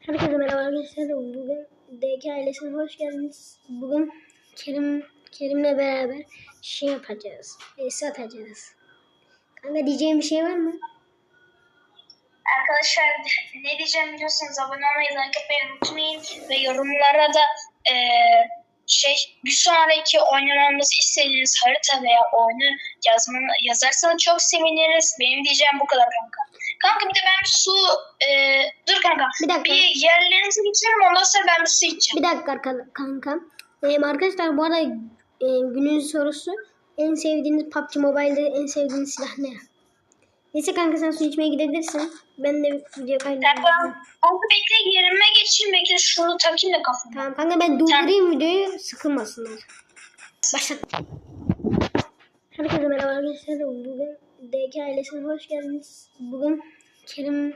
Herkese merhaba arkadaşlar. Bugün DK ailesine hoş geldiniz. Bugün Kerim Kerim'le beraber şey yapacağız. E, satacağız. Kanka diyeceğim bir şey var mı? Arkadaşlar ne diyeceğim biliyorsanız abone olmayı, like etmeyi unutmayın ve yorumlara da eee, şey bir sonraki oynamamızı istediğiniz harita veya oyunu yazmanı, yazarsanız çok seviniriz. Benim diyeceğim bu kadar kanka. Kanka bir de ben bir su eee, dur kanka Bir dakika. bir yerlerinizi geçelim ondan sonra ben bir su içeceğim. Bir dakika kanka. E, arkadaşlar bu arada e, günün sorusu en sevdiğiniz PUBG Mobile'de en sevdiğiniz silah ne? Neyse kanka sen su içmeye gidebilirsin. Ben de video kaydedeceğim. Kanka, kanka bekle yerime geçeyim bekle şunu takayım da kafama. Tamam kanka ben durdurayım videoyu sıkılmasınlar. Başlat. Herkese merhaba arkadaşlar. Bugün DK ailesine hoş geldiniz. Bugün Kerim